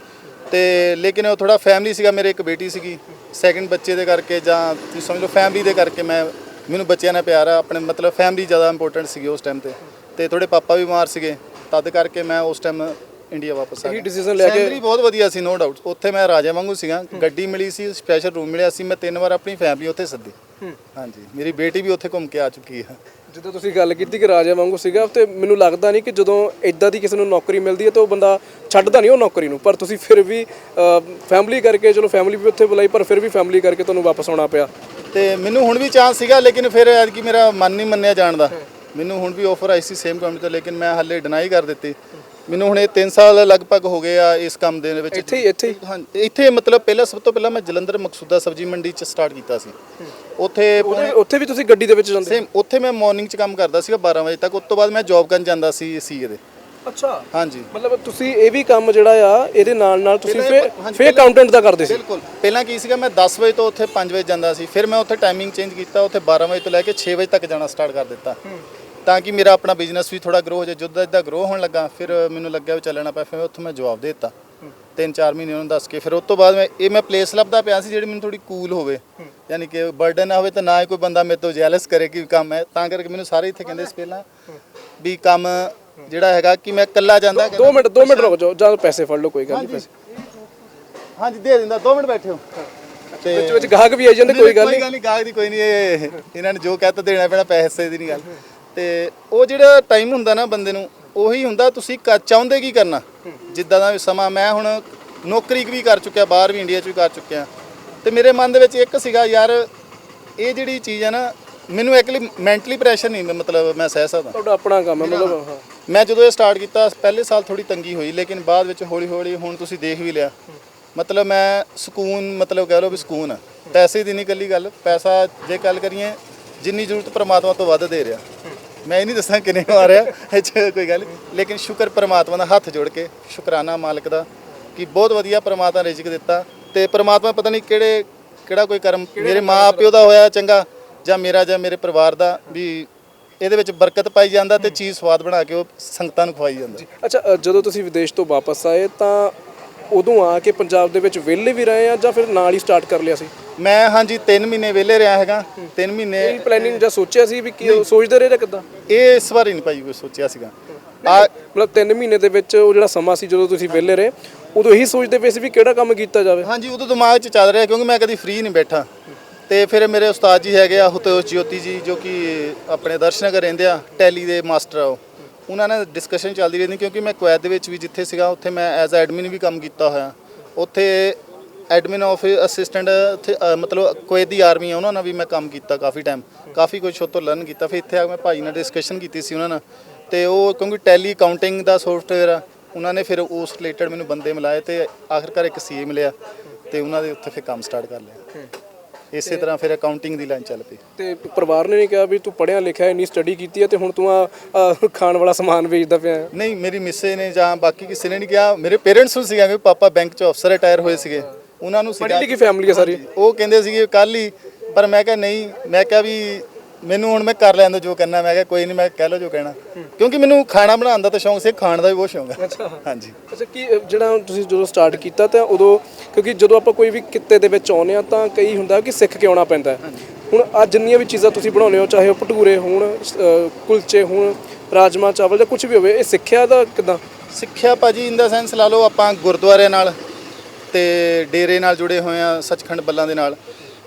Speaker 2: ਤੇ ਲੇਕਿਨ ਉਹ ਥੋੜਾ ਫੈਮਿਲੀ ਸੀਗਾ, ਮੇਰੇ ਇੱਕ ਬੇਟੀ ਸੀਗੀ ਸੈਕਿੰਡ ਬੱਚੇ ਦੇ ਕਰਕੇ ਜਾਂ ਤੁਸੀਂ ਸਮਝ ਲਓ ਫੈਮਿਲੀ ਦੇ ਕਰਕੇ ਮੈਂ, ਮੈਨੂੰ ਬੱਚਿਆਂ ਨਾਲ ਪਿਆਰ ਆ, ਆਪਣੇ ਮਤਲਬ ਫੈਮਿਲੀ ਜ਼ਿਆਦਾ ਇੰਪੋਰਟੈਂਟ ਸੀਗੀ ਉਸ ਟਾਈਮ ਤੇ। ਤੇ ਥੋੜੇ ਪਾਪਾ ਵੀ ਬਿਮਾਰ ਸੀਗੇ, ਤਦ ਕਰਕੇ ਮੈਂ ਉਸ ਟਾਈਮ ਇੰਡੀਆ ਵਾਪਸ ਆ
Speaker 1: ਇਹੀ
Speaker 2: ਗਿਆ।
Speaker 1: decision ਲੈ ਕੇ-
Speaker 2: Salary ਬਹੁਤ ਵਧੀਆ ਸੀ ਨੋ ਡਾਊਟ ਉੱਥੇ ਮੈਂ ਰਾਜਾ ਵਾਂਗੂ ਸੀਗਾ ਗੱਡੀ ਮਿਲੀ ਸੀ ਸਪੈਸ਼ਲ ਰੂਮ ਮਿਲਿਆ ਸੀ ਮੈਂ ਤਿੰਨ ਵਾਰ ਆਪਣੀ ਫੈਮਿਲੀ ਉੱਥੇ ਸੱਦੀ। ਹਾਂਜੀ ਮੇਰੀ ਬੇਟੀ ਵੀ ਉੱਥੇ ਘੁੰਮ ਕੇ ਆ ਚੁੱਕੀ ਹੈ।
Speaker 1: ਜਦੋਂ ਤੁਸੀਂ ਗੱਲ ਕੀਤੀ ਕਿ ਰਾਜਾ ਵਾਂਗੂ ਸੀਗਾ ਤੇ ਮੈਨੂੰ ਲੱਗਦਾ ਨਹੀਂ ਕਿ ਜਦੋਂ ਇਦਾਂ ਦੀ ਕਿਸੇ ਨੂੰ ਨੌਕਰੀ ਮਿਲਦੀ ਹੈ ਤਾਂ ਉਹ ਬੰਦਾ ਛੱਡਦਾ ਨਹੀਂ ਉਹ ਨੌਕਰੀ ਨੂੰ ਪਰ ਤੁਸੀਂ ਫਿਰ ਵੀ ਫੈਮਿਲੀ ਕਰਕੇ ਚਲੋ ਫੈਮਿਲੀ ਵੀ ਉੱਥੇ ਬੁਲਾਈ ਪਰ ਫਿਰ ਵੀ ਫੈਮਿਲੀ ਕਰਕੇ ਤੁਹਾਨੂੰ ਵਾਪਸ ਆਉਣਾ ਪਿਆ।
Speaker 2: ਤੇ ਮੈਨੂੰ ਹੁਣ ਵੀ ਚਾਂਸ ਸੀਗਾ ਲੇਕਿਨ ਫਿਰ ਐਤਕੀ ਮੇਰਾ ਮਨ ਨਹੀਂ ਮੰਨਿਆ ਜਾਣ ਦਾ। ਮੈਨੂੰ ਹੁਣ ਵੀ ਆਫਰ ਆਈ ਸੀ ਸੇਮ ਕੰਪਨੀ ਤੋਂ ਲੇਕਿਨ ਮੈਂ ਹਾਲੇ ਡਿਨਾਈ ਕਰ ਦਿੱਤੀ। ਮੈਨੂੰ ਹੁਣ ਇਹ 3 ਸਾਲ ਲਗਭਗ ਹੋ ਗਏ ਆ ਇਸ ਕੰਮ ਦੇ ਵਿੱਚ।
Speaker 1: ਇੱਥੇ ਹੀ ਇੱਥੇ ਹੀ?
Speaker 2: ਹਾਂ ਇੱਥੇ ਮਤਲਬ ਪਹਿਲਾਂ ਸਭ ਤੋਂ ਪਹਿਲਾਂ ਮੈਂ ਜਲੰਧਰ ਮਕਸੂਦਾ ਸਬਜ਼ੀ ਮੰਡੀ ਚ ਸਟਾਰਟ ਕੀਤਾ ਸੀ। ਉੱਥੇ
Speaker 1: ਉਹਦੇ- ਉੱਥੇ ਵੀ ਤੁਸੀਂ ਗੱਡੀ ਦੇ ਵਿੱਚ ਜਾਂਦੇ?
Speaker 2: ਸੇਮ ਉੱਥੇ ਮੈਂ ਮਾਰਨਿੰਗ ਚ ਕੰਮ ਕਰਦਾ ਸੀਗਾ 12 ਵਜੇ ਤੱਕ ਉਸ ਤੋਂ ਬਾਅਦ ਮੈਂ ਜੌਬ ਕਰਨ ਜਾਂਦਾ ਸੀ ਸੀਏ ਦੇ।
Speaker 1: ਅੱਛਾ।
Speaker 2: ਹਾਂਜੀ।
Speaker 1: ਮਤਲਬ ਤੁਸੀਂ ਇਹ ਵੀ ਕੰਮ ਜਿਹੜਾ ਆ ਇਹਦੇ ਨਾਲ ਨਾਲ ਤੁਸੀਂ
Speaker 2: ਪਹਿਲਾਂ ਇਹ- ਹਾਂਜੀ,
Speaker 1: ਅਕਾਊਂਟੈਂਟ ਦਾ ਕਰਦੇ ਸੀ?
Speaker 2: ਬਿਲਕੁਲ। ਪਹਿਲਾਂ ਕੀ ਸੀਗਾ ਮੈਂ 10 ਵਜੇ ਤੋਂ ਉੱਥੇ 5 ਵਜੇ ਜਾਂਦਾ ਸੀ। ਫਿਰ ਮੈਂ ਉੱਥੇ ਟਾਈਮਿੰਗ ਚੇਂਜ ਕੀਤਾ ਉੱਥੇ 12 ਵਜੇ ਤੋਂ ਲੈ ਕੇ 6 ਵਜੇ ਤੱਕ ਜਾਣਾ ਸਟਾਰਟ ਕਰ ਦਿੱਤਾ। ਤਾਂ ਕਿ ਮੇਰਾ ਆਪਣਾ ਬਿਜ਼ਨਸ ਵੀ ਥੋੜਾ ਗਰੋ ਹੋ ਜਾਏ। ਜਦੋਂ ਜਿੱਦਾਂ ਗਰੋ ਹੋਣ ਲੱਗਾ ਫਿਰ ਮੈਨੂੰ ਲੱਗਿਆ ਵੀ ਚੱਲਣਾ ਪਿਆ ਫਿਰ ਉੱਥੋਂ ਮੈਂ ਜਵਾਬ ਦੇ ਦਿੱਤਾ। ਤਿੰਨ ਚਾਰ ਮਹੀਨੇ ਉਹਨਾਂ ਦੱਸ ਕੇ ਫਿਰ ਉਸ ਤੋਂ ਬਾਅਦ ਮੈਂ ਇਹ ਮੈਂ ਪਲੇਸ ਲੱਭਦਾ ਪਿਆ ਸੀ ਜਿਹੜੀ ਮੈਨੂੰ ਥੋੜੀ ਕੂਲ ਹੋਵੇ। ਯਾਨੀ ਕਿ ਬਰਡਨ ਨਾ ਹੋਵੇ ਤਾਂ ਨਾ ਹੀ ਕੋਈ ਬੰਦਾ ਮੇਰੇ ਤੋਂ ਜੈਲਸ ਕਰੇ ਕਿ ਕੰਮ ਹੈ। ਤਾਂ ਕਰਕੇ ਮੈਨੂੰ ਸਾਰੇ ਇੱਥੇ ਕਹਿੰਦੇ ਸੀ ਪਹਿਲਾਂ ਵੀ ਕੰਮ ਜਿਹੜਾ ਹੈਗਾ ਕਿ ਮੈਂ ਇਕੱਲਾ ਜਾਂਦਾ
Speaker 1: 2 ਮਿੰਟ 2 ਮਿੰਟ ਰੁਕ ਜਾਓ। ਜਾਂ ਪੈਸੇ ਫੜ ਲਓ ਕੋਈ ਗੱਲ ਨਹੀਂ ਪੈਸੇ।
Speaker 2: ਹਾਂਜੀ ਦੇ ਦਿੰਦਾ 2 ਮਿੰਟ ਬੈਠੇ ਹੋ। ਤੇ
Speaker 1: ਵਿੱਚ ਵਿੱਚ ਗਾਹਕ ਵੀ ਆਈ ਜਾਂਦੇ ਕੋਈ ਗੱਲ
Speaker 2: ਕੋਈ ਗੱਲ ਨਹੀਂ ਗਾਹਕ ਦੀ ਕੋਈ ਨਹੀਂ ਇਹ ਇਹਨਾਂ ਨੇ ਜੋ ਕਹਿਤਾ ਦੇਣਾ ਪੈਣਾ ਪੈਸੇ ਦੀ ਨਹੀਂ ਗੱਲ। ਤੇ ਉਹ ਜਿਹੜਾ ਟਾਈਮ ਹੁੰਦਾ ਨਾ ਬੰਦੇ ਨੂੰ ਉਹੀ ਹੁੰਦਾ ਤੁਸੀਂ ਕ- ਚਾਹੁੰਦੇ ਕੀ ਕਰਨਾ? ਜਿੱਦਾਂ ਦਾ ਵੀ ਸਮਾਂ ਮੈਂ ਹੁਣ ਨੌਕਰੀ ਵੀ ਕਰ ਚੁੱਕਿਆ ਬਾਹਰ ਵੀ ਇੰਡੀਆ 'ਚ ਵੀ ਕਰ ਚੁੱਕਿਆ। ਤੇ ਮੇਰੇ ਮਨ ਦੇ ਵਿੱਚ ਇੱਕ ਸੀਗਾ ਯਾਰ ਇਹ ਜਿਹੜੀ ਚੀਜ਼ ਹੈ ਨਾ ਮੈਨੂੰ ਐਕਚੁਅਲੀ ਮੈਂਟਲੀ ਪ੍ਰੈਸ਼ਰ ਨਹੀਂ ਮਤਲਬ ਮੈਂ ਸਹਿ ਸਕਦਾ।
Speaker 1: ਤੁਹਾਡਾ ਆਪਣਾ ਕੰਮ ਹੈ ਮਤਲਬ ਹਾਂ।
Speaker 2: ਮੈਂ ਜਦੋਂ ਇਹ ਸਟਾਰਟ ਕੀਤਾ ਪਹਿਲੇ ਸਾਲ ਥੋੜੀ ਤੰਗੀ ਹੋਈ ਲੇਕਿਨ ਬਾਅਦ ਵਿੱਚ ਹੌਲੀ ਹੌਲੀ ਹੁਣ ਤੁਸੀਂ ਦੇਖ ਵੀ ਲਿਆ। ਮਤਲਬ ਮੈਂ ਸਕੂਨ ਮਤਲਬ ਕਹਿ ਲਓ ਵੀ ਸਕੂਨ ਆ। ਪੈਸੇ ਦੀ ਨਹੀਂ ਇਕੱਲੀ ਗੱਲ ਪੈਸਾ ਜੇ ਗੱਲ ਕਰੀਏ ਜਿੰਨੀ ਜ਼ਰੂਰਤ ਪ੍ਰਮਾਤਮਾ ਤੋਂ ਵੱਧ ਦੇ ਰਿਹਾ। ਮੈਂ ਇਹ ਨਹੀਂ ਦੱਸਾਂ ਕਿੰਨੇ ਆ ਰਿਹਾ ਇਹ 'ਚ ਕੋਈ ਗੱਲ ਨਹੀਂ। ਲੇਕਿਨ ਸ਼ੁਕਰ ਪ੍ਰਮਾਤਮਾ ਦਾ ਹੱਥ ਜੋੜ ਕੇ ਸ਼ੁਕਰਾਨਾ ਮਾਲਕ ਦਾ ਕਿ ਬਹੁਤ ਵਧੀਆ ਪ੍ਰਮਾਤਮਾ ਰਿਜ਼ਕ ਦਿੱਤਾ। ਤੇ ਪ੍ਰਮਾਤਮਾ ਪਤਾ ਨਹੀਂ ਕਿਹੜੇ ਕਿਹੜਾ ਕੋਈ ਕਰਮ ਮੇਰੇ ਮਾਂ ਪਿਓ ਦਾ ਹੋਇਆ ਚੰਗਾ ਜਾਂ ਮੇਰਾ ਜਾਂ ਮੇਰੇ ਪਰਿਵਾਰ ਦਾ ਵੀ ਇਹਦੇ ਵਿੱਚ ਬਰਕਤ ਪਾਈ ਜਾਂਦਾ ਤੇ ਚੀਜ਼ ਸਵਾਦ ਬਣਾ ਕੇ ਉਹ ਸੰਗਤਾਂ ਨੂੰ ਖਵਾਈ ਜਾਂਦਾ।
Speaker 1: ਅੱਛਾ ਅ, ਜਦੋਂ ਤੁਸੀਂ ਵਿਦੇਸ਼ ਤੋਂ ਵਾਪਸ ਆਏ ਤਾਂ ਉਦੋਂ ਆ ਕੇ ਪੰਜਾਬ ਦੇ ਵਿੱਚ ਵਿਹਲੇ ਵੀ ਰਹੇ ਆ ਜਾਂ ਫਿਰ ਨਾਲ ਹੀ ਸਟਾਰਟ ਕਰ ਲਿਆ ਸੀ?
Speaker 2: ਮੈਂ ਹਾਂਜੀ 3 ਮਹੀਨੇ ਵਿਹਲੇ ਰਿਹਾ ਹੈਗਾ 3 ਮਹੀਨੇ
Speaker 1: ਇਹ ਪਲੈਨਿੰਗ ਜਾਂ ਸੋਚਿਆ ਸੀ ਵੀ ਕੀ ਸੋਚਦੇ ਰਹੇ ਜਾਂ ਕਿਦਾਂ?
Speaker 2: ਇਹ ਇਸ ਵਾਰੀ ਨਹੀਂ ਭਾਈ ਕੋਈ ਸੋਚਿਆ ਸੀਗਾ। ਆ
Speaker 1: ਮਤਲਬ 3 ਮਹੀਨੇ ਦੇ ਵਿੱਚ ਉਹ ਜਿਹੜਾ ਸਮਾਂ ਸੀ ਜਦੋਂ ਤੁਸੀਂ ਵਿਹਲੇ ਰਹੇ ਉਦੋਂ ਇਹੀ ਸੋਚਦੇ ਪਏ ਸੀ ਵੀ ਕਿਹੜਾ ਕੰਮ ਕੀਤਾ ਜਾਵੇ?
Speaker 2: ਹਾਂਜੀ ਉਦੋਂ ਦਿਮਾਗ 'ਚ ਚੱਲ ਰਿਹਾ ਕਿਉਂਕਿ ਮੈਂ ਕਦੀ ਫ੍ਰੀ ਨਹੀਂ ਬੈਠਾ। ਤੇ ਫਿਰ ਮੇਰੇ ਉਸਤਾਦ ਜੀ ਹੈਗੇ ਆ ਹੁਤੋਸ਼ ਜੋਤੀ ਜੀ ਜੋ ਕਿ ਆਪਣੇ ਦਰਸ਼ਨਗਰ ਰਹਿੰਦੇ ਆ ਟੈਲੀ ਦੇ ਮਾਸਟਰ ਆ ਉਹ। ਉਹਨਾਂ ਨਾਲ ਡਿਸਕਸ਼ਨ ਚੱਲਦੀ ਰਹਿੰਦੀ ਕਿਉਂਕਿ ਮੈਂ ਕੁਵੈਤ ਦੇ ਵਿੱਚ ਵੀ ਜਿੱਥੇ ਸੀਗਾ ਉੱਥੇ ਮੈਂ ਐਜ਼ ਐਡਮਿਨ ਵੀ ਕੰਮ ਕੀਤਾ ਹੋਇਆ। ਉੱਥੇ ਐਡਮਿਨ ਆਫ ਅਸਿਸਟੈਂਟ ਅ, ਮਤਲਬ ਕੁਵੈਤ ਦੀ ਆਰਮੀ ਆ ਉਹਨਾਂ ਨਾਲ ਵੀ ਮੈਂ ਕੰਮ ਕੀਤਾ ਕਾਫੀ ਟਾਈਮ ਕਾਫੀ ਕੁਝ ਉੱਥੋਂ ਲਰਨ ਕੀਤਾ। ਫਿਰ ਇੱਥੇ ਆ ਕੇ ਮੈਂ ਭਾਈ ਨਾਲ ਡਿਸਕਸ਼ਨ ਕੀਤੀ ਸੀ ਉਹਨਾਂ ਨਾਲ। ਤੇ ਉਹ ਕਿਉਂਕਿ ਟੈਲੀ ਅਕਾਊਂਟਿੰਗ ਦਾ ਸੌਫਟਵੇਅਰ ਆ ਉਹਨਾਂ ਨੇ ਫਿਰ ਉਸ ਰਿਲੇਟਡ ਮੈਨੂੰ ਬੰਦੇ ਮਿਲਾਏ ਤੇ ਆਖਰਕਾਰ ਇੱਕ ਸੀਏ ਮਿਲਿਆ ਤੇ ਉਹਨਾਂ ਦੇ ਉੱਥੇ ਫਿਰ ਕੰਮ ਸਟਾਰਟ ਕਰ ਲਿਆ। ਇਸੇ ਤਰ੍ਹਾਂ ਫਿਰ ਅਕਾਊਂਟਿੰਗ ਦੀ ਲਾਈਨ ਚੱਲ ਪਈ।
Speaker 1: ਤੇ ਪਰਿਵਾਰ ਨੇ ਨਹੀਂ ਕਿਹਾ ਵੀ ਤੂੰ ਪੜ੍ਹਿਆ ਲਿਖਿਆ ਇੰਨੀ ਸਟੱਡੀ ਕੀਤੀ ਹੈ ਤੇ ਹੁਣ ਤੂੰ ਆ ਖਾਣ ਵਾਲਾ ਸਮਾਨ ਵੇਚਦਾ ਪਿਆ।
Speaker 2: ਨਹੀਂ ਮੇਰੀ ਮਿਸੇ ਨੇ ਜਾਂ ਬਾਕੀ ਕਿਸੇ ਨੇ ਨਹੀਂ ਕਿਹਾ। ਮੇਰੇ ਪੇਰੈਂਟਸ ਨੂੰ ਸੀਗਾ ਕਿ ਪਾਪਾ ਬੈਂਕ 'ਚ ਅਫਸਰ ਰਿਟਾਇਰ ਹੋਏ ਸੀਗੇ। ਉਹਨਾਂ ਨੂੰ
Speaker 1: ਪੜ੍ਹੀ ਲਿਖੀ ਫੈਮਿਲੀ ਹੈ ਸਾਰੀ।
Speaker 2: ਉਹ ਕਹਿੰਦੇ ਸੀਗੇ ਕੱਲ ਹੀ ਪਰ ਮੈਂ ਕਿਹਾ ਨਹੀਂ ਮੈਂ ਕਿਹਾ ਵੀ ਮੈਨੂੰ ਹੁਣ ਮੈਂ ਕਰ ਲੈਂਦਾ ਜੋ ਕਰਨਾ ਮੈਂ ਕਿਹਾ ਕੋਈ ਨਹੀਂ ਮੈਂ ਕਹਿ ਲਓ ਜੋ ਕਹਿਣਾ। ਕਿਉਂਕਿ ਮੈਨੂੰ ਖਾਣਾ ਬਣਾਉਣ ਦਾ ਤਾਂ ਸ਼ੌਂਕ ਸੀ ਖਾਣ ਦਾ ਵੀ ਬਹੁਤ ਸ਼ੌਂਕ ਹੈ
Speaker 1: ਅੱਛਾ।
Speaker 2: ਹਾਂਜੀ।
Speaker 1: ਅੱਛਾ ਕੀ ਜਿਹੜਾ ਤੁਸੀਂ ਜਦੋਂ ਸਟਾਰਟ ਕੀਤਾ ਤਾਂ ਉਦੋਂ ਕਿਉਂਕਿ ਜਦੋਂ ਆਪਾਂ ਕੋਈ ਵੀ ਕਿੱਤੇ ਦੇ ਵਿੱਚ ਆਉਂਦੇ ਆ ਤਾਂ ਕਈ ਹੁੰਦਾ ਕਿ ਸਿੱਖ ਕੇ ਆਉਣਾ ਪੈਂਦਾ। ਹੁਣ ਅੱਜ ਜਿੰਨੀਆਂ ਵੀ ਚੀਜ਼ਾਂ ਤੁਸੀਂ ਬਣਾਉਂਦੇ ਹੋ ਚਾਹੇ ਉਹ ਭਟੂਰੇ ਹੋਣ ਕੁਲਚੇ ਹੋਣ ਰਾਜਮਾ ਚਾਵਲ ਜਾਂ ਕੁਝ ਵੀ ਹੋਵੇ ਇਹ ਸਿੱਖਿਆ ਦਾ ਕਿਦਾਂ?
Speaker 2: ਸਿੱਖਿਆ ਭਾਜੀ ਇਨ ਦਾ ਸੈਂਸ ਲਾ ਲਓ ਆਪਾਂ ਗੁਰਦੁਆਰਿਆਂ ਨਾਲ ਤੇ ਡੇਰੇ ਨਾਲ ਜੁੜੇ ਹੋਏ ਆ ਸੱਚਖੰਡ ਬੱਲਾਂ ਦੇ ਨਾਲ।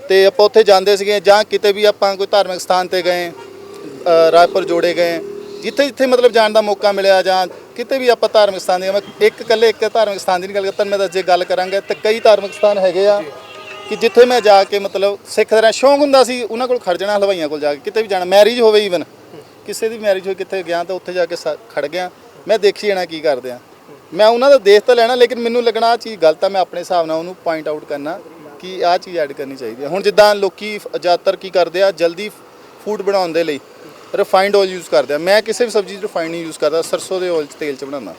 Speaker 2: ਤੇ ਆਪਾਂ ਉੱਥੇ ਜਾਂਦੇ ਸੀਗੇ ਜਾਂ ਕਿਤੇ ਵੀ ਆਪਾਂ ਕੋਈ ਧਾਰਮਿਕ ਸਥਾਨ ਤੇ ਗਏ ਅ, ਰਾਏਪੁਰ ਜੋੜੇ ਗਏ ਜਿੱਥੇ ਜਿੱਥੇ ਮਤਲਬ ਜਾਣ ਦਾ ਮੌਕਾ ਮਿਲਿਆ ਜਾਂ ਕਿਤੇ ਵੀ ਆਪਾਂ ਧਾਰਮਿਕ ਸਥਾਨ ਦੀ ਮੈਂ ਇੱਕ ਇਕੱਲੇ ਇੱਕ ਧਾਰਮਿਕ ਸਥਾਨ ਦੀ ਨਹੀਂ ਗੱਲ ਕਰਦਾ ਮੈਂ ਤਾਂ ਜੇ ਗੱਲ ਕਰਾਂਗਾ ਤੇ ਕਈ ਧਾਰਮਿਕ ਸਥਾਨ ਹੈਗੇ ਆ ਕਿ ਜਿੱਥੇ ਮੈਂ ਜਾ ਕੇ ਮਤਲਬ ਸਿੱਖ ਦਾ ਸ਼ੌਂਕ ਹੁੰਦਾ ਸੀ ਉਹਨਾਂ ਕੋਲ ਖੜ ਜਾਣਾ ਹਲਵਾਈਆਂ ਕੋਲ ਜਾ ਕੇ ਕਿਤੇ ਵੀ ਜਾਣਾ ਮੈਰਿਜ ਹੋਵੇ ਈਵਨ ਕਿਸੇ ਦੀ ਮੈਰਿਜ ਹੋਈ ਕਿੱਥੇ ਗਿਆ ਤਾਂ ਉੱਥੇ ਜਾ ਕੇ ਸ- ਖੜ ਗਿਆ। ਮੈਂ ਦੇਖੀ ਜਾਣਾ ਕੀ ਕਰਦੇ ਆ। ਮੈਂ ਉਹਨਾਂ ਦਾ ਦੇਖ ਤਾਂ ਲੈਣਾ, ਲੇਕਿਨ ਮੈਨੂੰ ਲੱਗਣਾ ਆ ਚੀਜ਼ ਗਲਤ ਆ, ਮੈਂ ਆਪਣੇ ਹਿਸਾਬ ਨਾਲ ਉਹਨੂੰ ਪੁਆਇੰਟ ਆਊਟ ਕਰਨਾ ਕਿ ਆਹ ਚੀਜ਼ ਐਡ ਕਰਨੀ ਚਾਹੀਦੀ ਹੈ ਹੁਣ ਜਿੱਦਾਂ ਲੋਕੀ ਜ਼ਿਆਦਾਤਰ ਕੀ ਕਰਦੇ ਆ, ਜਲਦੀ ਫੂਡ ਬਣਾਉਣ ਦੇ ਲਈ ਰਿਫਾਈਨਡ ਆਇਲ ਯੂਜ਼ ਕਰਦੇ ਆ। ਮੈਂ ਕਿਸੇ ਵੀ ਸਬਜ਼ੀ 'ਚ ਰਿਫਾਈਨਡ ਨਹੀਂ ਯੂਜ਼ ਕਰਦਾ, ਸਰਸੋਂ ਦੇ ਆਇਲ 'ਚ ਤੇਲ 'ਚ ਬਣਾਉਂਦਾ।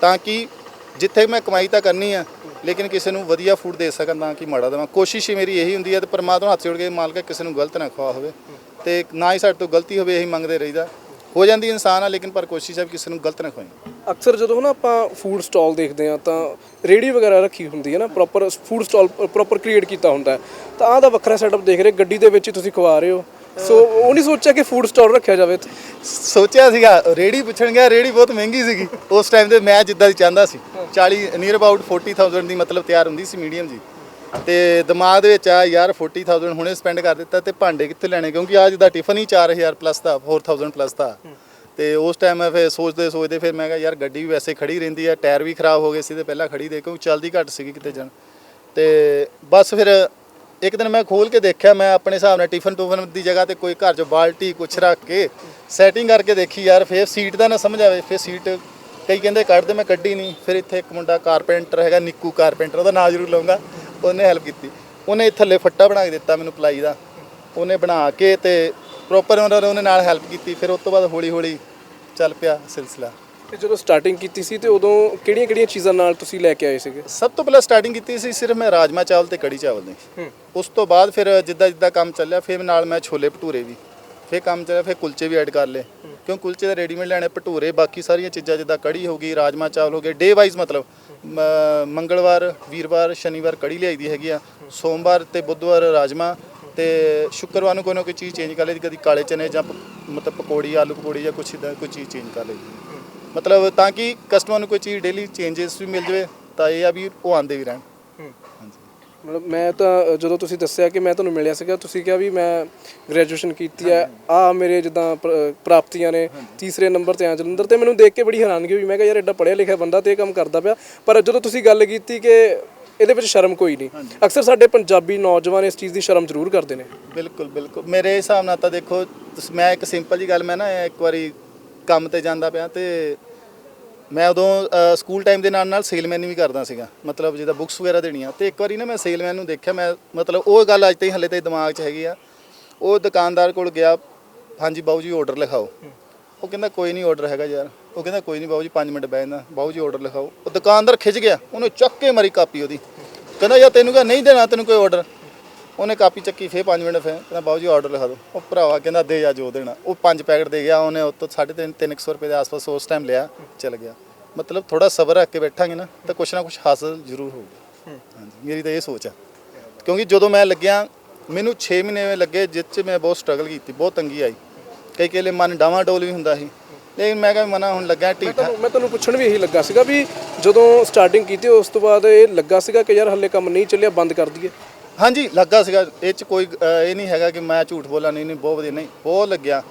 Speaker 2: ਤਾਂ ਕਿ ਜਿੱਥੇ ਮੈਂ ਕਮਾਈ ਤਾਂ ਕਰਨੀ ਆ, ਲੇਕਿਨ ਕਿਸੇ ਨੂੰ ਵਧੀਆ ਫੂਡ ਦੇ ਸਕਾਂ ਤਾਂ ਕਿ ਮਾੜਾ ਦੇਵਾਂ। ਕੋਸ਼ਿਸ਼ ਮੇਰੀ ਇਹੀ ਹੁੰਦੀ ਹੈ ਤੇ ਪਰਮਾਤਮਾ ਹੱਥ ਜੋੜ ਕੇ ਮਾਲਕਾ ਕਿਸੇ ਨੂੰ ਗਲਤ ਨਾ ਖਵਾ ਹੋਵੇ ਤੇ ਨਾ ਹੀ ਸਾਡੇ ਤੋਂ ਗਲਤੀ ਹੋਵੇ, ਇਹੀ ਮੰਗਦੇ ਰਹੀਦਾ। ਹੋ ਜਾਂਦੀ ਇਨਸਾਨ ਆ ਲੇਕਿਨ ਪਰ ਕੋਸ਼ਿਸ਼ ਹੈ ਵੀ ਕਿਸੇ ਨੂੰ ਗਲਤ ਨਾ ਖਵਾਈ
Speaker 1: ਅਕਸਰ ਜਦੋਂ ਨਾ ਆਪਾਂ ਫੂਡ ਸਟਾਲ ਦੇਖਦੇ ਆ ਤਾਂ ਰੇੜੀ ਵਗੈਰਾ ਰੱਖੀ ਹੁੰਦੀ ਹੈ ਨਾ proper food stall proper create ਕੀਤਾ ਹੁੰਦਾ। ਤਾਂ ਆਹ ਦਾ ਵੱਖਰਾ ਸੈਟਅਪ ਦੇਖ ਰਹੇ ਗੱਡੀ ਦੇ ਵਿੱਚ ਹੀ ਤੁਸੀਂ ਖਵਾ ਰਹੇ ਹੋ। ਸੋ ਉਹ ਨਹੀਂ ਸੋਚਿਆ ਕਿ ਫੂਡ ਸਟਾਲ ਰੱਖਿਆ ਜਾਵੇ
Speaker 2: ਸੋਚਿਆ ਸੀਗਾ ਰੇੜੀ ਪੁੱਛਣ ਗਿਆ ਰੇੜੀ ਬਹੁਤ ਮਹਿੰਗੀ ਸੀਗੀ। ਉਸ ਟਾਈਮ ਤੇ ਮੈਂ ਜਿੱਦਾਂ ਦੀ ਚਾਹੁੰਦਾ ਸੀ। 40 ਨੀਅਰ ਅਬਾਊਟ 40000 ਦੀ ਮਤਲਬ ਤਿਆਰ ਹੁੰਦੀ ਸੀ ਮੀਡੀਅਮ ਜੀ। ਤੇ ਦਿਮਾਗ ਦੇ ਵਿੱਚ ਆ ਯਾਰ 40000 ਹੁਣੇ ਸਪੈਂਡ ਕਰ ਦਿੱਤਾ ਤੇ ਭਾਂਡੇ ਕਿੱਥੇ ਲੈਣੇ? ਕਿਉਂਕਿ ਆ ਜਿਹਦਾ ਟਿਫਨ ਹੀ 4000 ਪਲੱਸ ਦਾ 4000 ਪਲੱਸ ਦਾ। ਤੇ ਉਸ ਟਾਈਮ ਮੈਂ ਫਿਰ ਸੋਚਦੇ ਸੋਚਦੇ ਫਿਰ ਮੈਂ ਕਿਹਾ ਯਾਰ ਗੱਡੀ ਵੀ ਵੈਸੇ ਖੜੀ ਰਹਿੰਦੀ ਆ ਟਾਇਰ ਵੀ ਖਰਾਬ ਹੋ ਗਏ ਸੀ ਤੇ ਪਹਿਲਾਂ ਖੜੀ ਦੇ ਕਿਉਂਕਿ ਚੱਲਦੀ ਘੱਟ ਸੀਗੀ ਕਿਤੇ ਜਾਣ। ਤੇ ਬਸ ਫਿਰ ਇੱਕ ਦਿਨ ਮੈਂ ਖੋਲ ਕੇ ਦੇਖਿਆ ਮੈਂ ਆਪਣੇ ਹਿਸਾਬ ਨਾਲ ਟਿਫਨ ਟੂਫਨ ਦੀ ਜਗ੍ਹਾ ਤੇ ਕੋਈ ਘਰ 'ਚ ਬਾਲਟੀ ਕੁਛ ਰੱਖ ਕੇ ਸੈਟਿੰਗ ਕਰਕੇ ਦੇਖੀ ਯਾਰ ਫਿਰ ਸੀਟ ਦਾ ਨਾ ਸਮਝ ਆਵੇ ਫਿਰ ਸੀਟ ਕਈ ਕਹਿੰਦੇ ਕੱਢ ਦੇ ਮੈਂ ਕੱਢੀ ਨਹੀਂ ਫਿਰ ਇੱਥੇ ਇੱਕ ਮੁੰਡਾ ਕਾਰਪੈਂਟਰ ਹੈਗਾ ਨਿੱਕੂ ਕਾਰਪੈਂਟਰ ਉਹਦਾ ਨਾਂ ਜ਼ਰੂਰ ਲਵਾਂਗਾ ਉਹਨੇ ਹੈਲਪ ਕੀਤੀ। ਉਹਨੇ ਥੱਲੇ ਫੱਟਾ ਬਣਾ ਕੇ ਦਿੱਤਾ ਮੈਨੂੰ ਪਲਾਈ ਦਾ। ਉਹਨੇ ਬਣਾ ਕੇ ਤੇ ਪ੍ਰੋਪਰ ਉਹਨੇ ਨਾਲ ਹੈਲਪ ਕੀਤੀ ਫਿਰ ਉਸ ਤੋਂ ਬਾਅਦ ਹੌਲੀ ਹੌਲੀ ਚੱਲ ਪਿਆ ਸਿਲਸਿਲਾ।
Speaker 1: ਤੇ ਜਦੋਂ ਸਟਾਰਟਿੰਗ ਕੀਤੀ ਸੀ ਤੇ ਉਦੋਂ ਕਿਹੜੀਆਂ-ਕਿਹੜੀਆਂ ਚੀਜ਼ਾਂ ਨਾਲ ਤੁਸੀਂ ਲੈ ਕੇ ਆਏ ਸੀਗੇ?
Speaker 2: ਸਭ ਤੋਂ ਪਹਿਲਾਂ ਸਟਾਰਟਿੰਗ ਕੀਤੀ ਸੀ ਸਿਰਫ ਮੈਂ ਰਾਜਮਾ ਚਾਵਲ ਤੇ ਕੜੀ ਚਾਵਲ ਦੀ। ਉਸ ਤੋਂ ਬਾਅਦ ਫਿਰ ਜਿੱਦਾਂ ਜਿੱਦਾਂ ਕੰਮ ਚੱਲਿਆ ਫਿਰ ਨਾਲ ਮੈਂ ਛੋਲੇ ਭਟੂਰੇ ਵੀ। ਫਿਰ ਕੰਮ ਚੱਲਿਆ ਫਿਰ ਕੁਲਚੇ ਵੀ ਐਡ ਕਰ ਲਏ। ਕਿਉਂ ਕੁਲਚੇ ਦਾ ਰੈਡੀਮੇਡ ਲੈਣੇ, ਭਟੂਰੇ, ਬਾਕੀ ਸਾਰੀਆਂ ਚੀਜ਼ਾਂ ਜਿੱਦਾਂ ਕੜੀ ਹੋ ਗਈ, ਰਾਜਮਾ ਚਾਵਲ ਹੋ ਗਏ ਡੇ ਵਾਈਜ਼ ਮਤਲਬ, ਮ- ਮੰਗਲਵਾਰ, ਵੀਰਵਾਰ, ਸ਼ਨੀਵਾਰ ਕੜੀ ਲਿਆਈ ਦੀ ਹੈਗੀ ਆ। ਸੋਮਵਾਰ ਤੇ ਬੁੱਧਵਾਰ ਰਾਜਮਾ ਤੇ ਸ਼ੁੱਕਰਵਾਰ ਨੂੰ ਕੋਈ ਨਾ ਕੋਈ ਚੀਜ਼ ਚੇਂਜ ਕਰ ਲਈ ਕਦੀ ਕਾਲੇ ਚਨੇ ਜਾਂ ਪ- ਮਤਲਬ ਪਕੌੜੀ, ਆਲੂ ਪਕੌੜੀ ਜਾਂ ਕੁਛ ਇਦਾਂ ਕੋਈ ਚੀਜ਼ ਚੇਂਜ ਕਰ ਲਈ ਮਤਲਬ ਤਾਂ ਕਿ ਕਸਟਮਰ ਨੂੰ ਕੋਈ ਚੀਜ਼ ਡੇਲੀ ਚੇਂਜਸ ਵੀ ਮਿਲ ਜਾਵੇ, ਤਾਂ ਇਹ ਆ ਵੀ ਉਹ ਆਂਦੇ ਵੀ ਰਹਿਣ।
Speaker 1: ਮਤਲਬ ਮੈਂ ਤਾਂ ਜਦੋਂ ਤੁਸੀਂ ਦੱਸਿਆ ਕਿ ਮੈਂ ਤੁਹਾਨੂੰ ਮਿਲਿਆ ਸੀਗਾ ਤੁਸੀਂ ਕਿਹਾ ਵੀ ਮੈਂ ਗ੍ਰੈਜੂਏਸ਼ਨ ਕੀਤੀ ਹੈ। ਆ ਮੇਰੇ ਜਿੱਦਾਂ ਪ੍ਰ- ਪ੍ਰਾਪਤੀਆਂ ਨੇ ਤੀਸਰੇ ਨੰਬਰ ਤੇ ਆ ਜਲੰਧਰ ਤੇ। ਮੈਨੂੰ ਦੇਖ ਕੇ ਬੜੀ ਹੈਰਾਨਗੀ ਹੋਈ। ਮੈਂ ਕਿਹਾ ਯਾਰ ਐਡਾ ਪੜ੍ਹਿਆ ਲਿਖਿਆ ਬੰਦਾ ਤੇ ਇਹ ਕੰਮ ਕਰਦਾ ਪਿਆ। ਪਰ ਜਦੋਂ ਤੁਸੀਂ ਗੱਲ ਕੀਤੀ ਕਿ ਇਹਦੇ ਵਿੱਚ ਸ਼ਰਮ ਕੋਈ ਨਹੀਂ ਅਕਸਰ ਸਾਡੇ ਪੰਜਾਬੀ ਨੌਜਵਾਨ ਇਸ ਚੀਜ਼ ਦੀ ਸ਼ਰਮ ਜ਼ਰੂਰ ਕਰਦੇ ਨੇ।
Speaker 2: ਬਿਲਕੁਲ ਬਿਲਕੁਲ। ਮੇਰੇ ਹਿਸਾਬ ਨਾਲ ਤਾਂ ਦੇਖੋ ਮੈਂ ਇੱਕ ਸਿੰਪਲ ਜੀ ਗੱਲ ਮੈਂ ਨਾ ਇੱਕ ਵਾਰੀ ਕੰਮ ਤੇ ਜਾਂਦਾ ਪਿਆ ਤੇ ਮੈਂ ਉਦੋਂ ਸਕੂਲ ਟਾਈਮ ਦੇ ਨਾਲ ਨਾਲ ਸੇਲਮੈਨ ਵੀ ਕਰਦਾ ਸੀਗਾ। ਮਤਲਬ ਜਿਹਦਾ ਬੁੱਕਸ ਵਗੈਰਾ ਦੇਣੀਆਂ। ਤੇ ਇੱਕ ਵਾਰੀ ਨਾ ਮੈਂ ਸੇਲਮੈਨ ਨੂੰ ਦੇਖਿਆ, ਮੈਂ ਮਤਲਬ ਉਹ ਗੱਲ ਅੱਜ ਤਾਈਂ ਹਲੇ ਤਾਈਂ ਦਿਮਾਗ 'ਚ ਹੈਗੀ ਆ। ਉਹ ਦੁਕਾਨਦਾਰ ਕੋਲ ਗਿਆ, ਹਾਂਜੀ ਬਾਊ ਜੀ ਆਰਡਰ ਲਿਖਾਓ। ਉਹ ਕਹਿੰਦਾ, ਕੋਈ ਨਹੀਂ ਆਰਡਰ ਹੈਗਾ ਯਾਰ। ਉਹ ਕਹਿੰਦਾ, ਕੋਈ ਨਹੀਂ ਬਾਊ ਜੀ 5 ਮਿੰਟ ਬਹਿ ਜਾਂਦਾ ਬਾਊ ਜੀ ਆਰਡਰ ਲਿਖਾਓ। ਉਹ ਦੁਕਾਨਦਾਰ ਖਿੱਚ ਗਿਆ। ਉਹਨੇ ਚੱਕ ਕੇ ਮਾਰੀ ਕਾਪੀ ਉਹਦੀ। ਕਹਿੰਦਾ, ਯਾਰ ਤੈਨੂੰ ਕਹ ਨਹੀਂ ਦੇਣਾ, ਤੈਨੂੰ ਕੋਈ ਆਰਡਰ ਉਹਨੇ ਕਾਪੀ ਚੱਕੀ ਫੇਰ 5 ਮਿੰਟ ਫੇਰ ਕਹਿੰਦਾ ਬਾਊ ਜੀ ਆਰਡਰ ਲਿਖਾ ਦਿਓ। ਉਹ ਭਰਾਵਾ ਕਹਿੰਦਾ ਦੇ ਜਾ ਜੋ ਦੇਣਾ। ਉਹ ਪੰਜ ਪੈਕਟ ਦੇ ਗਿਆ ਉਹਨੇ ਉਹ ਤੋਂ 3.5 300 ਰੁਪਏ ਦੇ ਆਸ-ਪਾਸ ਉਸ ਟਾਈਮ ਲਿਆ ਚਲ ਗਿਆ। ਮਤਲਬ ਥੋੜਾ ਸਬਰ ਰੱਖ ਕੇ ਬੈਠਾਂਗੇ ਨਾ ਤਾਂ ਕੁਛ ਨਾ ਕੁਛ ਹਾਸਲ ਜ਼ਰੂਰ ਹੋਊਗਾ। ਹਾਂਜੀ ਮੇਰੀ ਤਾਂ ਇਹ ਸੋਚ ਆ। ਕਿਉਂਕਿ ਜਦੋਂ ਮੈਂ ਲੱਗਿਆ ਮੈਨੂੰ 6 ਮਹੀਨੇ ਲੱਗੇ ਜਿਸ 'ਚ ਮੈਂ ਬਹੁਤ ਸਟਰਗਲ ਕੀਤੀ ਬਹੁਤ ਤੰਗੀ ਆਈ। ਕਈ ਕਈ ਮਨ ਡਾਵਾਂ ਡੋਲ ਵੀ ਹੁੰਦਾ ਸੀ। ਲੇਕਿਨ ਮੈਂ ਕਿਹਾ ਮਨਾ ਹੁਣ ਲੱਗਾ ਠੀਕ ਠਾਕ।
Speaker 1: ਮੈਂ ਤੁਹਾਨੂੰ ਪੁੱਛਣ ਵੀ ਇਹੀ ਲੱਗਾ ਸੀਗਾ ਵੀ ਜਦੋਂ ਸਟਾਰਟਿੰਗ ਕੀਤੀ ਉਸ ਤੋਂ ਬਾਅਦ ਇਹ ਲੱਗਾ ਸੀਗਾ ਕਿ ਯਾਰ ਹੱਲੇ ਕੰਮ ਨਹੀਂ ਚੱਲਿਆ ਬੰਦ ਕਰ ਦਈਏ।
Speaker 2: ਹਾਂਜੀ ਲੱਗਾ ਸੀਗਾ। ਇਹ ਚ ਕੋਈ ਅ, ਇਹ ਨਹੀਂ ਹੈਗਾ ਕਿ ਮੈਂ ਝੂਠ ਬੋਲਾਂ ਨਹੀਂ ਨਹੀਂ ਬਹੁਤ ਵਧੀਆ ਨਹੀਂ ਬਹੁਤ ਲੱਗਿਆ।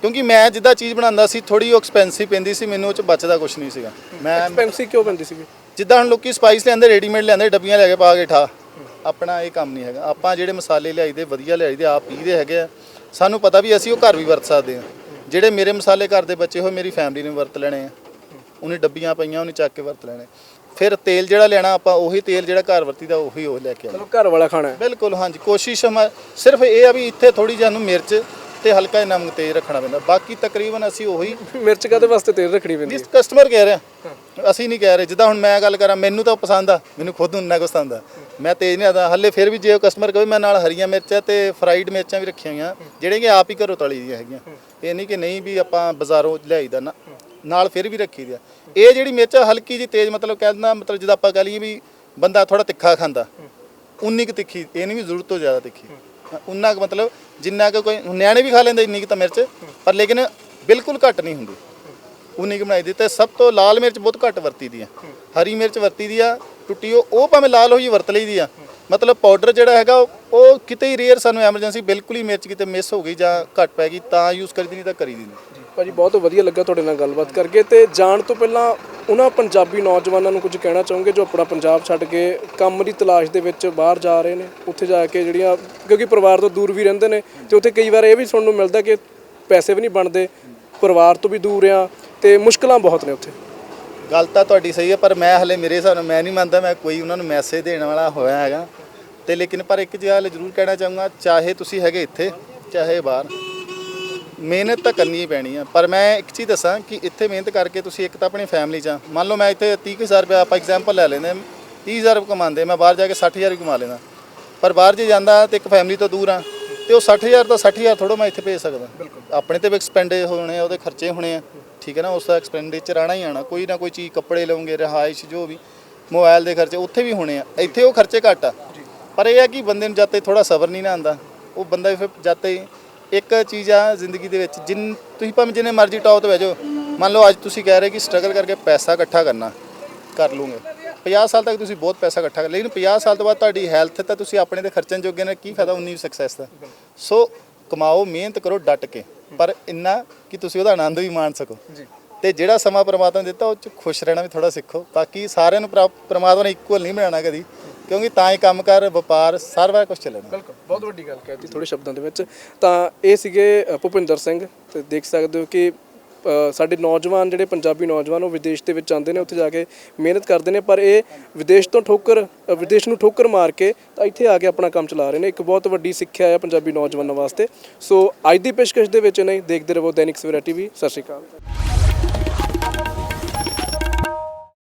Speaker 2: ਕਿਉਂਕਿ ਮੈਂ ਜਿੱਦਾਂ ਚੀਜ਼ ਬਣਾਉਂਦਾ ਸੀ ਥੋੜੀ ਉਹ ਐਕਸਪੈਂਸਿਵ ਪੈਂਦੀ ਸੀ ਮੈਨੂੰ ਉਹ ਚ ਬਚਦਾ ਕੁਝ ਨਹੀਂ ਸੀਗਾ। ਮੈਂ
Speaker 1: ਐਕਸਪੈਂਸਿਵ ਕਿਉਂ ਪੈਂਦੀ ਸੀਗੀ?
Speaker 2: ਜਿੱਦਾਂ ਹੁਣ ਲੋਕੀ ਸਪਾਈਸ ਲਿਆਂਦੇ ਰੈਡੀਮੇਡ ਲਿਆਂਦੇ ਡੱਬੀਆਂ ਲੈ ਕੇ ਪਾ ਕੇ ਠਾ। ਆਪਣਾ ਇਹ ਕੰਮ ਨਹੀਂ ਹੈਗਾ। ਆਪਾਂ ਜਿਹੜੇ ਮਸਾਲੇ ਲਿਆਈਦੇ ਵਧੀਆ ਲਿਆਈਦੇ ਆਪ ਪੀਦੇ ਹੈਗੇ ਆ। ਸਾਨੂੰ ਪਤਾ ਵੀ ਅਸੀਂ ਉਹ ਘਰ ਵੀ ਵਰਤ ਸਕਦੇ ਆ ਜਿਹੜੇ ਮੇਰੇ ਮਸਾਲੇ ਘਰ ਦੇ ਬਚੇ ਹੋਏ ਮੇਰੀ ਫੈਮਿਲੀ ਨੇ ਵਰਤ ਲੈਣੇ ਆ। ਉਹਨੇ ਡੱਬੀਆਂ ਪਈਆਂ ਉਹਨੇ ਚੱਕ ਕੇ ਵਰਤ ਲੈਣੇ। ਫਿਰ ਤੇਲ ਜਿਹੜਾ ਲੈਣਾ ਆਪਾਂ ਉਹੀ ਤੇਲ ਜਿਹੜਾ ਘਰ ਵਰਤੀਦਾ ਉਹੀ ਉਹ ਲੈ ਕੇ
Speaker 1: ਮਤਲਬ ਘਰ ਵਾਲਾ ਖਾਣਾ ਹੈ।
Speaker 2: ਬਿਲਕੁਲ ਹਾਂਜੀ। ਕੋਸ਼ਿਸ਼ ਹਮਾ ਸਿਰਫ ਇਹ ਆ ਵੀ ਇੱਥੇ ਥੋੜੀ ਜਿਹੀ ਨੂੰ ਮਿਰਚ ਤੇ ਹਲਕਾ ਜਿਹਾ ਨਮਕ ਤੇਜ਼ ਰੱਖਣਾ ਪੈਂਦਾ। ਬਾਕੀ ਤਕਰੀਬਨ ਅਸੀਂ ਉਹੀ
Speaker 1: ਮਿਰਚ ਕਾਦੇ ਵਾਸਤੇ ਤੇਲ ਰੱਖਣੀ ਪੈਂਦੀ
Speaker 2: ਜਿਸ ਕਸਟਮਰ ਕਹਿ ਰਿਹਾ। ਅਸੀਂ ਨਹੀਂ ਕਹਿ ਰਹੇ। ਜਿੱਦਾਂ ਹੁਣ ਮੈਂ ਗੱਲ ਕਰਾਂ ਮੈਨੂੰ ਤਾਂ ਪਸੰਦ ਆ। ਮੈਨੂੰ ਖੁਦ ਨੂੰ ਕੁ ਪਸੰਦ ਆ। ਮੈਂ ਤੇਜ਼ ਨਹੀਂ ਆਦਾ। ਹੱਲੇ ਫਿਰ ਵੀ ਜੇ ਕਸਟਮਰ ਕਹੇ ਮੈਂ ਨਾਲ ਹਰੀਆਂ ਮਿਰਚਾਂ ਤੇ ਫਰਾਈਡ ਮਿਰਚਾਂ ਵੀ ਰੱਖੀਆਂ ਹੋਈਆਂ। ਜਿਹੜੀਆਂ ਕਿ ਆਪ ਹੀ ਘਰੋਂ ਤਲੀ ਦੀਆਂ ਹੈਗੀਆਂ। ਇਹ ਨਹੀਂ ਕਿ ਨਹੀਂ ਵੀ ਆਪਾਂ ਬਾਜ਼ਾਰੋਂ ਲਿਆਈਦਾ ਨਾ। ਨਾਲ ਫਿਰ ਵੀ ਰੱਖੀ ਦੀ ਆ। ਇਹ ਜਿਹੜੀ ਮਿਰਚ ਆ, ਹਲਕੀ ਜੀ ਤੇਜ਼ ਮਤਲਬ ਕਹਿੰਦਾ ਮਤਲਬ ਜਿੱਦਾਂ ਆਪਾਂ ਕਹ ਲਈਏ ਵੀ ਬੰਦਾ ਥੋੜਾ ਤਿੱਖਾ ਖਾਂਦਾ ਉਨੀ ਕੁ ਤਿੱਖੀ ਇਹ ਨਹੀਂ ਵੀ ਜ਼ਰੂਰਤ ਤੋਂ ਜ਼ਿਆਦਾ ਤਿੱਖੀ। ਉਨਾ ਕੁ ਮਤਲਬ ਜਿੰਨਾ ਕੁ ਕੋਈ ਨਿਆਣੇ ਵੀ ਖਾ ਲੈਂਦੇ ਇੰਨੀ ਕੁ ਤਾਂ ਮਿਰਚ ਪਰ ਲੇਕਿਨ ਬਿਲਕੁਲ ਘੱਟ ਨਹੀਂ ਹੁੰਦੀ। ਉਨੀ ਕੁ ਬਣਾਈ ਦੀ ਤੇ ਸਭ ਤੋਂ ਲਾਲ ਮਿਰਚ ਬਹੁਤ ਘੱਟ ਵਰਤੀ ਦੀ ਆ। ਹਰੀ ਮਿਰਚ ਵਰਤੀ ਦੀ ਆ ਟੁੱਟੀ ਉਹ ਉਹ ਭਾਵੇਂ ਲਾਲ ਹੋਈ ਵਰਤ ਲਈ ਦੀ ਆ। ਮਤਲਬ ਪਾਊਡਰ ਜਿਹੜਾ ਹੈਗਾ ਉਹ- ਕਿਤੇ ਹੀ ਰੇਅਰ ਸਾਨੂੰ ਐਮਰਜੈਂਸੀ ਬਿਲਕੁਲ ਹੀ ਮਿਰਚ ਕਿਤੇ ਮਿਸ ਹੋ ਗਈ ਜਾਂ ਘੱਟ ਪੈ ਗਈ ਤਾਂ ਯੂਜ਼ ਕਰੀਦੀ ਨਹੀਂ ਤਾਂ ਕਰੀਦੀ ਨਹੀਂ।
Speaker 1: ਭਾਜੀ, ਬਹੁਤ ਵਧੀਆ ਲੱਗਾ ਤੁਹਾਡੇ ਨਾਲ ਗੱਲਬਾਤ ਕਰਕੇ ਤੇ ਜਾਣ ਤੋਂ ਪਹਿਲਾਂ ਉਹਨਾਂ ਪੰਜਾਬੀ ਨੌਜਵਾਨਾਂ ਨੂੰ ਕੁਝ ਕਹਿਣਾ ਚਾਹੋਗੇ ਜੋ ਆਪਣਾ ਪੰਜਾਬ ਛੱਡ ਕੇ ਕੰਮ ਦੀ ਤਲਾਸ਼ ਦੇ ਵਿੱਚ ਬਾਹਰ ਜਾ ਰਹੇ ਨੇ, ਉੱਥੇ ਜਾ ਕੇ ਜਿਹੜੀਆਂ, ਕਿਉਂਕਿ ਪਰਿਵਾਰ ਤੋਂ ਦੂਰ ਵੀ ਰਹਿੰਦੇ ਨੇ ਤੇ ਉੱਥੇ ਕਈ ਵਾਰ ਇਹ ਵੀ ਸੁਣਨ ਨੂੰ ਮਿਲਦਾ ਕਿ ਪੈਸੇ ਵੀ ਨਹੀਂ ਬਣਦੇ, ਪਰਿਵਾਰ ਤੋਂ ਵੀ ਦੂਰ ਆ ਤੇ ਮੁਸ਼ਕਲਾਂ ਬਹੁਤ ਨੇ ਉੱਥੇ।
Speaker 2: ਗੱਲ ਤਾਂ ਤੁਹਾਡੀ ਸਹੀ ਹੈ ਪਰ ਮੈਂ ਹਲੇ ਮੇਰੇ ਹਿਸਾਬ ਨਾਲ ਮੈਂ ਨਹੀਂ ਮੰਨਦਾ ਮੈਂ ਕੋਈ ਉਹਨਾਂ ਨੂੰ ਮੈਸੇਜ ਦੇਣ ਵਾਲਾ ਹੋਇਆ ਹੈਗਾ। ਤੇ ਲੇਕਿਨ ਪਰ ਇੱਕ ਗੱਲ ਜ਼ਰੂਰ ਕਹਿਣਾ ਚਾਹੂੰਗਾ, ਚਾਹੇ ਤੁਸੀਂ ਹੈਗੇ ਇੱਥੇ, ਚਾਹੇ ਬਾਹਰ। ਮਿਹਨਤ ਤਾਂ ਕਰਨੀ ਪੈਣੀ ਆ। ਪਰ ਮੈਂ ਇੱਕ ਚੀਜ਼ ਦੱਸਾਂ ਕਿ ਇੱਥੇ ਮਿਹਨਤ ਕਰਕੇ ਤੁਸੀਂ ਇੱਕ ਤਾਂ ਆਪਣੀ ਫੈਮਿਲੀ 'ਚ ਆ। ਮੰਨ ਲਓ ਮੈਂ ਇੱਥੇ 30000 ਰੁਪਏ ਆਪਾਂ ਐਗਜ਼ਾਮਪਲ ਲੈ ਲੈਂਦੇ ਹਾਂ, 30000 ਰੁਪਏ ਕਮਾਉਂਦੇ ਮੈਂ ਬਾਹਰ ਜਾ ਕੇ 60000 ਵੀ ਕਮਾ ਲੈਂਦਾ। ਪਰ ਬਾਹਰ ਜੇ ਜਾਂਦਾ ਤੇ ਇੱਕ ਫੈਮਿਲੀ ਤੋਂ ਦੂਰ ਆ ਤੇ ਉਹ 60000 ਤਾਂ 60000 ਥੋੜੋ ਮੈਂ ਇੱਥੇ ਭੇਜ ਸਕਦਾ। ਆਪਣੇ ਤੇ ਵੀ ਐਕਸਪੈਂਡ ਹੋਣੇ ਆ ਉਹਦੇ ਖਰਚੇ ਹੋਣੇ ਆ। ਠੀਕ ਹੈ ਨਾ? ਉਸ ਦਾ ਐਕਸਪੈਂਡੀਚਰ ਆਣਾ ਹੀ ਆਣਾ। ਕੋਈ ਨਾ ਕੋਈ ਚੀਜ਼ ਕੱਪੜੇ ਲਵੋਗੇ ਰਹਾਇਸ਼ ਜੋ ਵੀ ਮੋਬਾਈਲ ਦੇ ਖਰਚੇ ਉੱਥੇ ਵੀ ਹੋਣੇ ਆ। ਇੱਥੇ ਉਹ ਖਰਚੇ ਘੱਟ ਆ। ਪਰ ਇਹ ਆ ਕਿ ਬੰਦੇ ਨੂੰ ਜਾਤੇ ਥੋੜਾ ਸਬਰ ਨਹੀਂ ਨਾ ਆਂਦਾ ਉਹ ਬੰਦਾ ਫਿਰ ਜਾਤੇ ਇੱਕ ਚੀਜ਼ ਆ ਜ਼ਿੰਦਗੀ ਦੇ ਵਿੱਚ ਜਿੰਨ ਤੁਸੀਂ ਭਾਵੇਂ ਜਿੰਨੇ ਮਰਜ਼ੀ ਟੌਪ ਤੇ ਬਹਿ ਜਾਓ ਮੰਨ ਲਓ ਅੱਜ ਤੁਸੀਂ ਕਹਿ ਰਹੇ ਕਿ ਸਟਰਗਲ ਕਰਕੇ ਪੈਸਾ ਇਕੱਠਾ ਕਰਨਾ ਕਰ ਲੂਗੇ। 50 ਸਾਲ ਤੱਕ ਤੁਸੀਂ ਬਹੁਤ ਪੈਸਾ ਇਕੱਠਾ ਕਰ ਲੇਕਿਨ 50 ਸਾਲ ਤੋਂ ਬਾਅਦ ਤੁਹਾਡੀ ਹੈਲਥ ਤਾਂ ਤੁਸੀਂ ਆਪਣੇ ਦੇ ਖਰਚਣ ਜੋਗੇ ਨੇ ਕੀ ਫਾਇਦਾ ਉਨੀ ਸਕਸੈਸ ਦਾ? ਸੋ ਕਮਾਓ ਮਿਹਨਤ ਕਰੋ ਡਟ ਕੇ। ਪਰ ਇੰਨਾ ਕਿ ਤੁਸੀਂ ਉਹਦਾ ਆਨੰਦ ਵੀ ਮਾਣ ਸਕੋ। ਤੇ ਜਿਹੜਾ ਸਮਾਂ ਪ੍ਰਮਾਤਮਾ ਨੇ ਦਿੱਤਾ ਉਹ ਚ ਖੁਸ਼ ਰਹਿਣਾ ਵੀ ਥੋੜਾ ਸਿੱਖੋ। ਬਾਕੀ ਸਾਰਿਆਂ ਨੂੰ ਪ੍ਰਾ- ਪ੍ਰਮਾਤਮਾ ਨੇ ਇਕੁਅਲ ਨਹੀਂ ਬਣਾਉਣਾ ਕਦੀ। ਕਿਉਂਕਿ ਤਾਂ ਹੀ ਕੰਮਕਾਰ ਵਪਾਰ, ਸਾਰਾ ਕੁਝ ਚੱਲਣਾ
Speaker 1: ਬਿਲਕੁਲ, ਬਹੁਤ ਵੱਡੀ ਗੱਲ ਕਹਿਤੀ ਥੋੜੇ ਸ਼ਬਦਾਂ ਦੇ ਵਿੱਚ। ਤਾਂ ਇਹ ਸੀਗੇ ਭੁਪਿੰਦਰ ਸਿੰਘ, ਤੇ ਦੇਖ ਸਕਦੇ ਹੋ ਕਿ ਸਾਡੇ ਨੌਜਵਾਨ ਜਿਹੜੇ ਪੰਜਾਬੀ ਨੌਜਵਾਨ, ਉਹ ਵਿਦੇਸ਼ ਦੇ ਵਿੱਚ ਜਾਂਦੇ ਨੇ, ਉੱਥੇ ਜਾ ਕੇ ਮਿਹਨਤ ਕਰਦੇ ਨੇ, ਪਰ ਇਹ ਵਿਦੇਸ਼ ਤੋਂ ਠੋਕਰ ਵਿਦੇਸ਼ ਨੂੰ ਠੋਕਰ ਮਾਰ ਕੇ ਤਾਂ ਇੱਥੇ ਆ ਕੇ ਆਪਣਾ ਕੰਮ ਚਲਾ ਰਹੇ ਨੇ। ਇੱਕ ਬਹੁਤ ਵੱਡੀ ਸਿੱਖਿਆ ਹੈ ਪੰਜਾਬੀ ਨੌਜਵਾਨਾਂ ਵਾਸਤੇ। ਸੋ ਅੱਜ ਦੀ ਪੇਸ਼ਕਸ਼ ਦੇ ਵਿੱਚ ਨਹੀਂ, ਦੇਖਦੇ ਰਹੋ ਦੈਨਿਕ ਸਵੇਰਾ ਟੀਵੀ। ਸਤਿ ਸ਼੍ਰੀ ਅਕਾਲ।